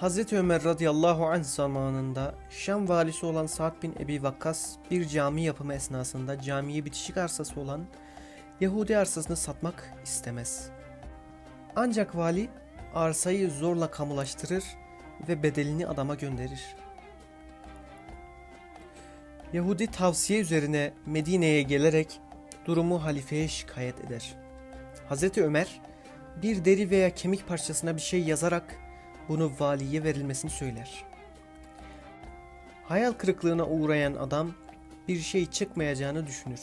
Hazreti Ömer radıyallahu anh zamanında Şam valisi olan Sa'd bin Ebi Vakkas bir cami yapımı esnasında camiye bitişik arsası olan Yahudi arsasını satmak istemez. Ancak vali arsayı zorla kamulaştırır ve bedelini adama gönderir. Yahudi tavsiye üzerine Medine'ye gelerek durumu halifeye şikayet eder. Hazreti Ömer bir deri veya kemik parçasına bir şey yazarak bunu valiye verilmesini söyler. Hayal kırıklığına uğrayan adam bir şey çıkmayacağını düşünür.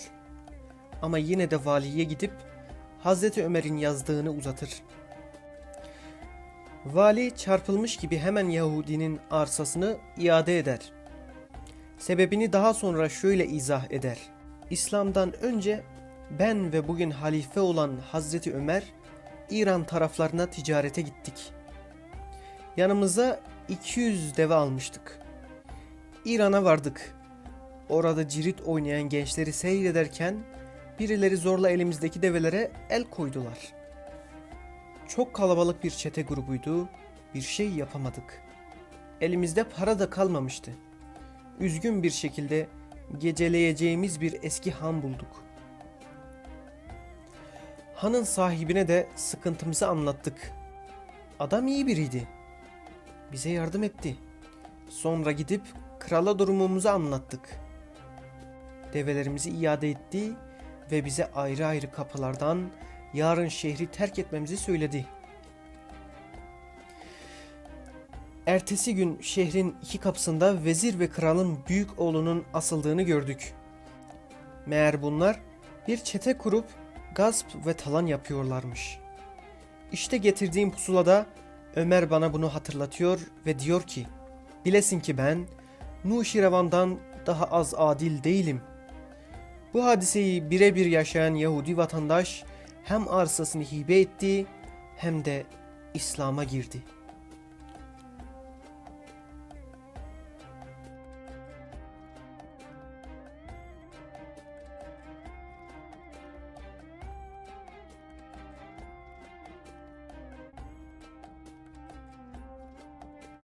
Ama yine de valiye gidip Hazreti Ömer'in yazdığını uzatır. Vali çarpılmış gibi hemen Yahudinin arsasını iade eder. Sebebini daha sonra şöyle izah eder. İslam'dan önce ben ve bugün halife olan Hazreti Ömer İran taraflarına ticarete gittik. Yanımıza 200 deve almıştık. İran'a vardık. Orada cirit oynayan gençleri seyrederken birileri zorla elimizdeki develere el koydular. Çok kalabalık bir çete grubuydu. Bir şey yapamadık. Elimizde para da kalmamıştı. Üzgün bir şekilde geceleyeceğimiz bir eski han bulduk. Hanın sahibine de sıkıntımızı anlattık. Adam iyi biriydi. Bize yardım etti. Sonra gidip krala durumumuzu anlattık. Develerimizi iade etti ve bize ayrı ayrı kapılardan yarın şehri terk etmemizi söyledi. Ertesi gün şehrin iki kapısında vezir ve kralın büyük oğlunun asıldığını gördük. Meğer bunlar bir çete kurup gasp ve talan yapıyorlarmış. İşte getirdiğim pusulada Ömer bana bunu hatırlatıyor ve diyor ki Bilesin ki ben Nuşirevan'dan daha az adil değilim. Bu hadiseyi birebir yaşayan Yahudi vatandaş hem arsasını hibe etti hem de İslam'a girdi.''